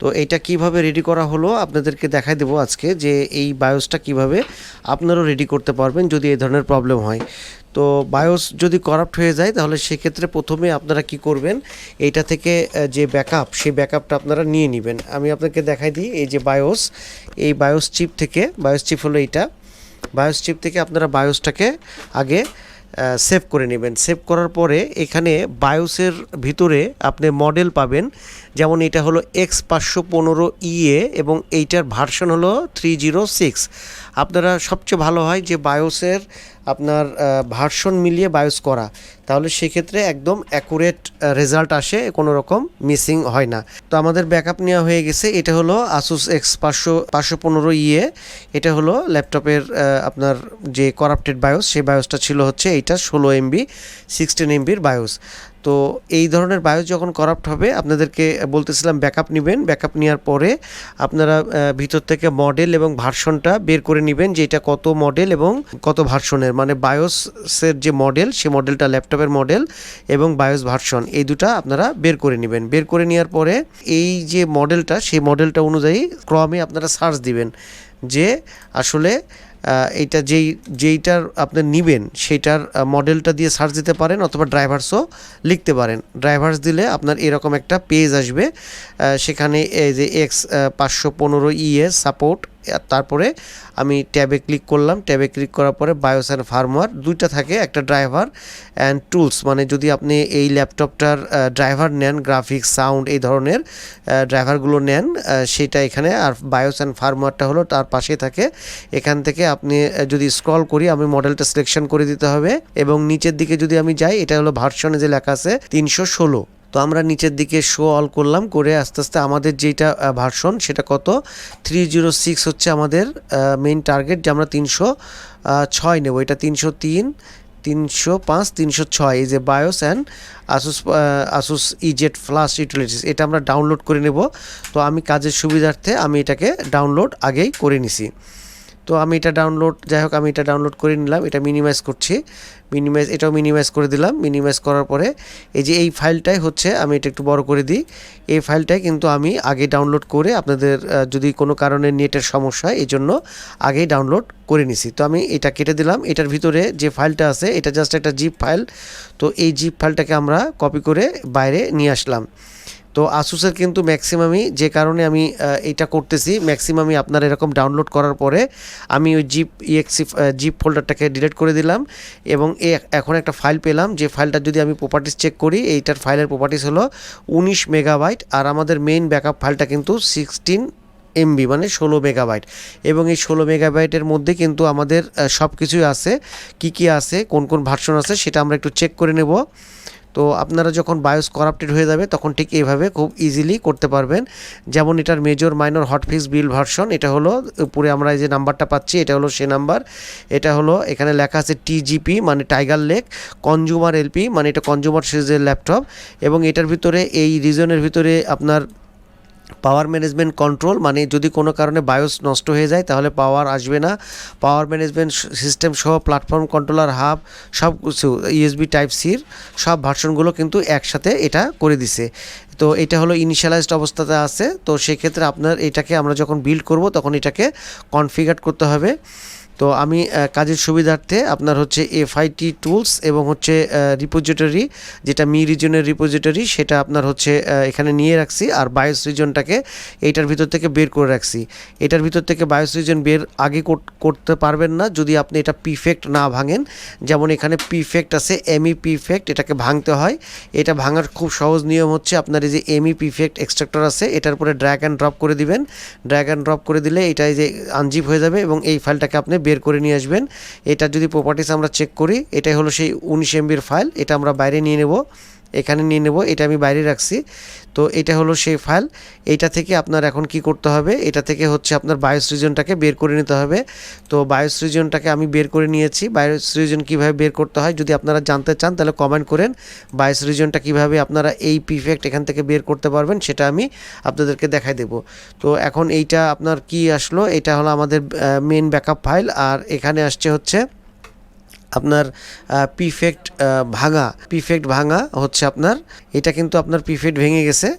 তো এইটা কীভাবে রেডি করা হলো আপনাদেরকে দেখাই দেবো আজকে যে এই বায়োসটা কীভাবে আপনারাও রেডি করতে পারবেন যদি এই ধরনের প্রবলেম হয়। তো বায়োস যদি করাপ্ট হয়ে যায়, তাহলে সেক্ষেত্রে প্রথমে আপনারা কি করবেন, এইটা থেকে যে ব্যাকআপ সেই ব্যাকআপটা আপনারা নিয়ে নেবেন। আমি আপনাকে দেখাই দিই, এই যে বায়োস এই বায়োস চিপ থেকে বায়োস চিপ হলো এইটা। বায়োস চিপ থেকে আপনারা বায়োসটাকে আগে সেভ করে নেবেন। সেভ করার পরে এখানে বায়োসের ভিতরে আপনি মডেল পাবেন। যেমন এটা হলো এক্স পাঁচশো পনেরো ইএ এবং এইটার ভার্সন হলো থ্রি জিরো সিক্স আপনারা সবচেয়ে ভালো হয় যে বায়োসের আপনার ভার্সন মিলিয়ে বায়োস করা। তাহলে সেক্ষেত্রে একদম অ্যাকুরেট রেজাল্ট আসে কোনো রকম মিসিং হয় না। তো আমাদের ব্যাকআপ নেওয়া হয়ে গেছে। এটা হলো আসুস এক্স পাঁচশো পাঁচশো পনেরো ইয়ে। এটা হলো ল্যাপটপের আপনার যে করাপ্টেড বায়োস, সেই বায়োসটা ছিল হচ্ছে এইটা ষোলো এমবি সিক্সটিন এমবির বায়োস। তো এই ধরনের বায়োস যখন করাপ্ট হবে, আপনাদেরকে বলতেছিলাম ব্যাকআপ নেবেন। ব্যাকআপ নেওয়ার পরে আপনারা ভিতর থেকে মডেল এবং ভার্সনটা বের করে নেবেন যে এটা কত মডেল এবং কত ভার্সনের। মানে বায়োসের যে মডেল সে মডেলটা ল্যাপটপের মডেল এবং বায়োস ভার্সন, এই দুটা আপনারা বের করে নেবেন। বের করে নেওয়ার পরে এই যে মডেলটা সেই মডেলটা অনুযায়ী ক্রমে আপনারা সার্চ দিবেন যে আসলে এইটা যেই, যেইটার আপনি নেবেন, সেটার মডেলটা দিয়ে সার্চ দিতে পারেন অথবা ড্রাইভার্সও লিখতে পারেন। ড্রাইভার্স দিলে আপনার এরকম একটা পেজ আসবে সেখানে এই যে এক্স পাঁচশো পনেরো ইএস সাপোর্ট তারপরে আমি ট্যাবে ক্লিক করলাম। ট্যাবে ক্লিক করার পরে বায়োস অ্যান্ড ফার্মওয়্যার দুইটা থাকে, একটা ড্রাইভার অ্যান্ড টুলস। মানে যদি আপনি এই ল্যাপটপটার ড্রাইভার নেন, গ্রাফিক্স, সাউন্ড এই ধরনের ড্রাইভারগুলো নেন সেটা এখানে, আর বায়োস অ্যান্ড ফার্মওয়্যারটা হলো তার পাশে থাকে। এখান থেকে আপনি যদি স্ক্রল করি, আমি মডেলটা সিলেকশন করে দিতে হবে। এবং নিচের দিকে যদি আমি যাই, এটা হলো ভার্সনে যে লেখা আছে, তিনশো ষোলো। তো আমরা নিচের দিকে শো অল করলাম, করে আস্তে আস্তে আমাদের যেটা ভার্সন সেটা কত? থ্রি জিরো সিক্স হচ্ছে আমাদের মেইন টার্গেট যে আমরা তিনশো ছয় নেব। এটা তিনশো তিন, তিনশো পাঁচ, তিনশো ছয়। এই যে BIOS and Asus Asus EZ flash utilities এটা আমরা ডাউনলোড করে নেব। তো আমি কাজের সুবিধার্থে আমি এটাকে ডাউনলোড আগেই করে নিছি। তো আমি এটা ডাউনলোড যাই হোক আমি এটা ডাউনলোড করে নিলাম, এটা মিনিমাইজ করছি। মিনিমাইজ এটাও মিনিমাইজ করে দিলাম। মিনিমাইজ করার পরে এই যে এই ফাইলটাই হচ্ছে, আমি এটা একটু বড় করে দিই। এই ফাইলটাই কিন্তু আমি আগে ডাউনলোড করে আপনাদের যদি কোনো কারণে নেটের সমস্যা এই জন্য আগেই ডাউনলোড করে নিছি। তো আমি এটা কেটে দিলাম। এটার ভিতরে যে ফাইলটা আছে, এটা জাস্ট একটা জিপ ফাইল তো এই জিপ ফাইলটাকে আমরা কপি করে বাইরে নিয়ে আসলাম। তো আসুসের কিন্তু ম্যাক্সিমামই যে কারণে আমি এইটা করতেছি ম্যাক্সিমামই আপনার এরকম ডাউনলোড করার পরে আমি ওই জিপ ইএক্সি জিপ ফোল্ডারটাকে ডিলিট করে দিলাম এবং এখন একটা ফাইল পেলাম, যে ফাইলটা যদি আমি প্রপার্টিস চেক করি, এইটার ফাইলের প্রপার্টিস হলো উনিশ মেগাবাইট আর আমাদের মেইন ব্যাকআপ ফাইলটা কিন্তু সিক্সটিন এমবি মানে ষোলো মেগাবাইট এবং এই ষোলো মেগাবাইটের মধ্যে কিন্তু আমাদের সব কিছুই আছে, কি কি আছে, কোন কোন ভার্সন আছে সেটা আমরা একটু চেক করে নেব। তো আপনারা যখন বায়োস করাপ্টেড হয়ে যাবে, তখন ঠিক এইভাবে খুব ইজিলি করতে পারবেন। যেমন এটার major minor hotfix build version এটা হলো উপরে আমরা এই যে নাম্বারটা পাচ্ছি, এটা হলো সে নাম্বার এটা হলো এখানে লেখা আছে টিজিপি মানে টাইগার লেক কনজুমার এলপি মানে এটা কনজুমার সিরিজের ল্যাপটপ এবং এটার ভিতরে, এই রিজনের ভিতরে আপনার পাওয়ার ম্যানেজমেন্ট কন্ট্রোল মানে যদি কোনো কারণে বায়োস নষ্ট হয়ে যায়, তাহলে পাওয়ার আসবে না। পাওয়ার ম্যানেজমেন্ট সিস্টেম সহ প্ল্যাটফর্ম কন্ট্রোলার, হাব, সব কিছু, ইউএসবি টাইপ সির সব ভার্সনগুলো কিন্তু একসাথে এটা করে দিছে। তো এটা হলো ইনিশিয়ালাইজড অবস্থাতে আছে। তো সেক্ষেত্রে আপনার এটাকে আমরা যখন বিল্ড করব, তখন এটাকে কনফিগার করতে হবে। তো আমি কাজের সুবিধার্থে আপনার হচ্ছে এফআইটি টুলস এবং হচ্ছে রিপোজিটরি যেটা মি রিজনের রিপোজিটরি সেটা আপনার হচ্ছে এখানে নিয়ে রাখছি আর বায়োস রিজনটাকে এইটার ভিতর থেকে বের করে রাখছি। এটার ভিতর থেকে বায়োস রিজন বের আগে করতে পারবেন না যদি আপনি এটা পিফেক্ট না ভাঙেন। যেমন এখানে পিফেক্ট আছে এমই পিফেক্ট এটাকে ভাঙতে হয়। এটা ভাঙার খুব সহজ নিয়ম হচ্ছে আপনার এই যে এমই পিফেক্ট এক্সট্রাক্টর আছে, এটার উপরে ড্র্যাগ অ্যান্ড ড্রপ করে দিবেন। ড্র্যাগ অ্যান্ড ড্রপ করে দিলে এটা এই যে আনজিপ হয়ে যাবে এবং এই ফাইলটাকে আপনি বের করে নিয়ে আসবেন। এটা যদি প্রপার্টিস আমরা চেক করি, এটাই হলো সেই উনিশ এমবির ফাইল এটা আমরা বাইরে নিয়ে নেব। এখানে নিয়ে নেব, এটা আমি বাইরে রাখছি। তো এটা হলো সেই ফাইল এইটা থেকে আপনার এখন কি করতে হবে? এটা থেকে হচ্ছে আপনার বায়োস রিজনটাকে বের করে নিতে হবে। তো বায়োস রিজনটাকে আমি বের করে নিয়েছি। বায়োস রিজন কীভাবে বের করতে হয় যদি আপনারা জানতে চান, তাহলে কমেন্ট করেন। বায়োস রিজনটা কীভাবে আপনারা এই পিফেক্ট এখান থেকে বের করতে পারবেন, সেটা আমি আপনাদেরকে দেখাই দেব। তো এখন এইটা আপনার কি আসলো? এটা হলো আমাদের মেন ব্যাকআপ ফাইল আর এখানে আসছে হচ্ছে আপনার পিফেক্ট ভাঙা পিফেক্ট ভাঙা হচ্ছে আপনার, এটা কিন্তু আপনার পিফেক্ট ভেঙে গেছে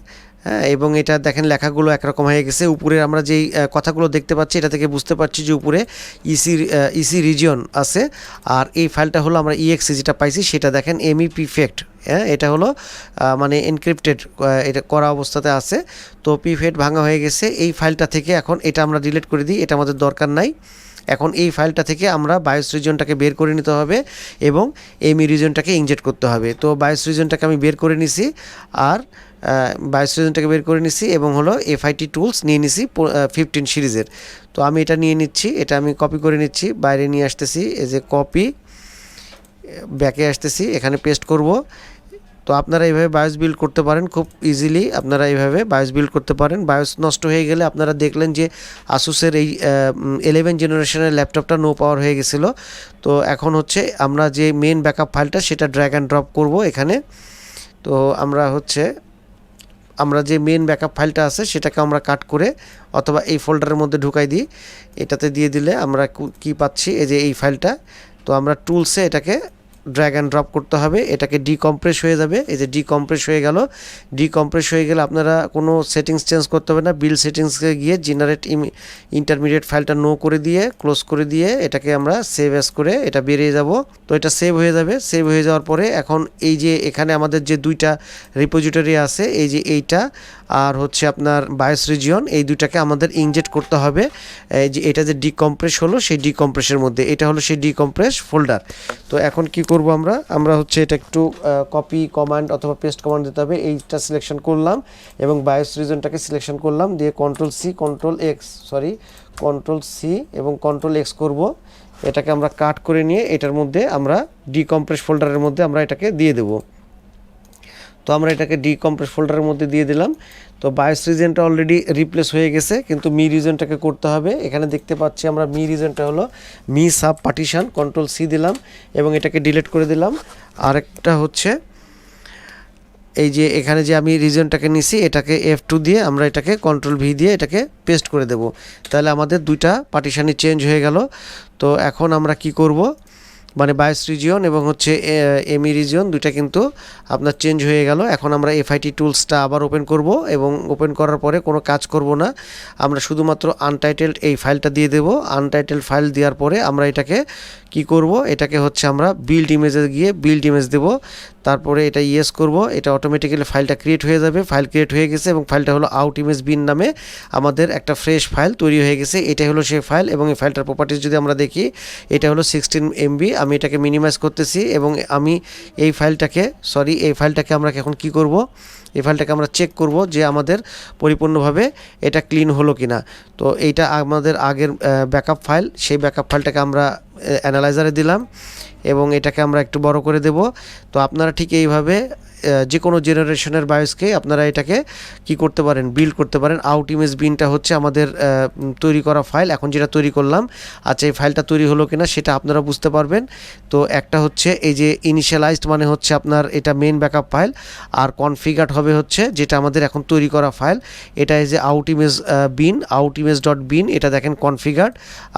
হ্যাঁ এবং এটা দেখেন লেখাগুলো একরকম হয়ে গেছে, উপরে আমরা যেই কথাগুলো দেখতে পাচ্ছি, এটা থেকে বুঝতে পারছি যে উপরে ইসি ইসি রিজিয়ন আছে, আর এই ফাইলটা হলো আমরা ইএক্সি যেটা পাইছি, সেটা দেখেন এমইপি ফেক্ট হ্যাঁ এটা হলো মানে এনক্রিপ্টেড এটা করা অবস্থাতে আছে, তো পিফেট ভাঙা হয়ে গেছে, এই ফাইলটা থেকে এখন এটা আমরা ডিলিট করে দিই, এটা আমাদের দরকার নাই। এখন এই ফাইলটা থেকে আমরা বায়োস রিজনটাকে বের করে নিতে হবে এবং এমি রিজনটাকে ইনজেক্ট করতে হবে। তো বায়োস রিজনটাকে আমি বের করে নিছি আর বায়োস রিজনটাকে বের করে নিছি এবং হলো এফআইটি টুলস নিয়ে নিছি ফিফটিন সিরিজের। তো আমি এটা নিয়ে নিচ্ছি, এটা আমি কপি করে নিচ্ছি, বাইরে নিয়ে আসতেছি, এই যে কপি ব্যাকে আসতেছি, এখানে পেস্ট করব তো আপনারা এইভাবে বায়োস বিল্ড করতে পারেন খুব ইজিলি আপনারা এইভাবে বায়োস বিল্ড করতে পারেন। বায়োস নষ্ট হয়ে গেলে আপনারা দেখলেন যে আসুসের এই ইলেভেন জেনারেশনের ল্যাপটপটা নো পাওয়ার হয়ে গেছিল। তো এখন হচ্ছে আমরা যে মেন ব্যাকআপ ফাইলটা সেটা ড্র্যাগ অ্যান্ড ড্রপ করব এখানে। তো আমরা হচ্ছে, আমরা যে মেন ব্যাকআপ ফাইলটা আছে সেটাকে আমরা কাট করে অথবা এই ফোল্ডারের মধ্যে ঢুকাই দিই। এটাতে দিয়ে দিলে আমরা কু- কি পাচ্ছি? এই যে এই ফাইলটা তো আমরা টুলসে এটাকে ড্র্যাগ অ্যান্ড ড্রপ করতে হবে, এটাকে ডিকম্প্রেস হয়ে যাবে। এই যে ডিকম্প্রেস হয়ে গেল ডিকম্প্রেস হয়ে গেলে আপনারা কোনো সেটিংস চেঞ্জ করতে হবে না বিল সেটিংসকে গিয়ে জেনারেট ইন্টারমিডিয়েট ফাইলটা নো করে দিয়ে ক্লোজ করে দিয়ে এটাকে আমরা সেভ অ্যাস করে এটা বেরিয়ে যাব। তো এটা সেভ হয়ে যাবে সেভ হয়ে যাওয়ার পরে এখন এই যে এখানে আমাদের যে দুইটা রিপোজিটরি আছে, এই যে এইটা আর হচ্ছে আপনার বায়োস রিজিয়ন এই দুইটাকে আমাদের ইনজেক্ট করতে হবে। এই যে এটা যে ডিকম্প্রেস হলো, সেই ডিকম্প্রেসের মধ্যে, এটা হলো সেই ডিকম্প্রেস ফোল্ডার তো এখন কি করব আমরা। আমরা হচ্ছে এটা একটু কপি কমান্ড অথবা পেস্ট কমান্ড দিতে হবে। এইটা সিলেকশন করলাম এবং বায়োস রিজনটাকে সিলেকশন করলাম। দিয়ে control C control X sorry control C এবং কন্ট্রোল এক্স করব। এটাকে আমরা কাট করে নিয়ে এটার মধ্যে আমরা ডিকম্প্রেস ফোল্ডারের মধ্যে আমরা এটাকে দিয়ে দেবো। তো আমরা এটাকে ডিকম্প্রেস ফোল্ডারের মধ্যে দিয়ে দিলাম। তো বায়োস রিজনটা অলরেডি রিপ্লেস হয়ে গেছে, কিন্তু মি রিজনটাকে করতে হবে। এখানে দেখতে পাচ্ছি আমরা মি রিজনটা হলো ME sub partition control C দিলাম এবং এটাকে ডিলিট করে দিলাম। আরেকটা হচ্ছে এই যে এখানে যে আমি রিজনটাকে নিছি, এটাকে এফ টু দিয়ে আমরা এটাকে কন্ট্রোল ভি দিয়ে এটাকে পেস্ট করে দেব। তাহলে আমাদের দুইটা পার্টিশানই চেঞ্জ হয়ে গেল। তো এখন আমরা কি করব? মানে বায়োস রিজিয়ন এবং হচ্ছে এমি রিজিয়ন দুইটা কিন্তু আপনার চেঞ্জ হয়ে গেল। এখন আমরা এফআইটি টুলসটা আবার ওপেন করব এবং ওপেন করার পরে কোনো কাজ করব না। আমরা শুধুমাত্র আনটাইটেলড এই ফাইলটা দিয়ে দেব। আনটাইটেলড ফাইল দেওয়ার পরে আমরা এটাকে কি করব? এটাকে হচ্ছে আমরা বিল্ড ইমেজে গিয়ে বিল্ড ইমেজ দেব। তারপরে এটা ইয়েস করব, এটা অটোমেটিক্যালি ফাইলটা ক্রিয়েট হয়ে যাবে। ফাইল ক্রিয়েট হয়ে গেছে এবং ফাইলটা হলো আউট ইমেজ বিন নামে আমাদের একটা ফ্রেশ ফাইল তৈরি হয়ে গেছে। এটা হলো সেই ফাইল এবং এই ফাইলটার প্রপার্টিজ যদি আমরা দেখি, এটা হলো সিক্সটিন এমবি আমি এটাকে মিনিমাইজ করতেছি এবং আমি এই ফাইলটাকে সরি এই ফাইলটাকে আমরা এখন কি করব? এই ফাইলটাকে আমরা চেক করব যে আমাদের পরিপূর্ণভাবে এটা ক্লিন হলো কি না তো এইটা আমাদের আগের ব্যাকআপ ফাইল সেই ব্যাকআপ ফাইলটাকে আমরা অ্যানালাইজারে দিলাম। এবং এটাকে আমরা একটু বড় করে দেব। তো আপনারা ঠিক এইভাবে যে কোনো জেনারেশনের বায়োসকে আপনারা এটাকে কি করতে পারেন বিল্ড করতে পারেন। আউট ইমেজ বিনটা হচ্ছে আমাদের তৈরি করা ফাইল এখন যেটা তৈরি করলাম আচ্ছা এই ফাইলটা তৈরি হলো কিনা সেটা আপনারা বুঝতে পারবেন। তো একটা হচ্ছে এই যে ইনিশিয়ালাইজড মানে হচ্ছে আপনার এটা মেন ব্যাকআপ ফাইল আর কনফিগার্ড হবে হচ্ছে যেটা আমাদের এখন তৈরি করা ফাইল এটা এই যে out image bin out image dot bin এটা দেখেন কনফিগার্ড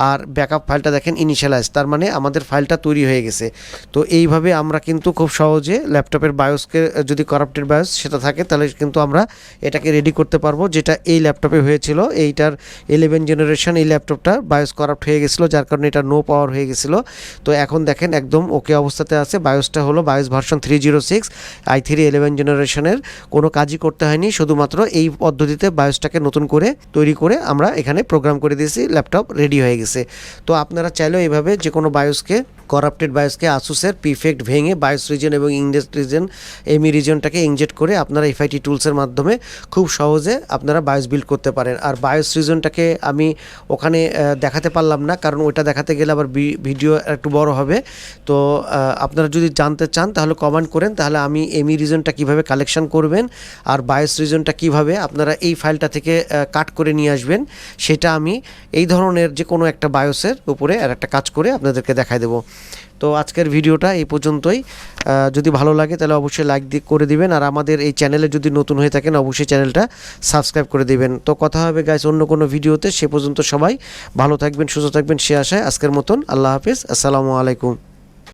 আর ব্যাকআপ ফাইলটা দেখেন ইনিশিয়ালাইজ তার মানে আমাদের ফাইলটা তৈরি হয়ে গেছে। তো এইভাবে আমরা কিন্তু খুব সহজে ল্যাপটপের বায়োসকে যদি করাপ্টেড বায়োস সেটা থাকে, তাহলে কিন্তু আমরা এটাকে রেডি করতে পারব, যেটা এই ল্যাপটপে হয়েছিল। এইটার ইলেভেন জেনারেশন এই ল্যাপটপটা বায়োস করাপ্ট হয়ে গেছিল, যার কারণে এটা নো পাওয়ার হয়ে গেছিল। তো এখন দেখেন একদম ওকে অবস্থাতে আছে বায়োসটা হলো BIOS version three zero six I three eleven জেনারেশনের কোনো কাজই করতে হয়নি, শুধুমাত্র এই পদ্ধতিতে বায়োসটাকে নতুন করে তৈরি করে আমরা এখানে প্রোগ্রাম করে দিয়েছি ল্যাপটপ রেডি হয়ে গেছে। তো আপনারা চাইলেও এইভাবে যে কোনো বায়োসকে করাপ্টেড বায়োসকে আসুসের পিফেক্ট ভেঙে বায়োস রিজন এবং ইংরেজ রিজন এমি রিজনটাকে ইনজেক্ট করে আপনারা এফআইটি টুলসের মাধ্যমে খুব সহজে আপনারা বায়োস বিল্ড করতে পারেন। আর বায়োস রিজনটাকে আমি ওখানে দেখাতে পারলাম না, কারণ ওইটা দেখাতে গেলে আবার ভিডিও একটু বড় হবে। তো আপনারা যদি জানতে চান তাহলে কমেন্ট করেন, তাহলে আমি এমি রিজনটা কীভাবে কালেকশন করবেন আর বায়োস রিজনটা কীভাবে আপনারা এই ফাইলটা থেকে কাট করে নিয়ে আসবেন, সেটা আমি এই ধরনের যে কোনো একটা বায়োসের উপরে আর একটা কাজ করে আপনাদেরকে দেখাই দেবো। তো আজকের ভিডিওটা এই পর্যন্তই। যদি ভালো লাগে তাহলে অবশ্যই লাইক দিয়ে করে দিবেন, আর আমাদের এই চ্যানেলে যদি নতুন হয়ে থাকেন অবশ্যই চ্যানেলটা সাবস্ক্রাইব করে দিবেন। তো কথা হবে গাইস অন্য কোনো ভিডিওতে, সে পর্যন্ত সবাই ভালো থাকবেন, সুস্থ থাকবেন, সে আশায় আজকের মতন। আল্লাহ হাফিজ, আসসালামু আলাইকুম।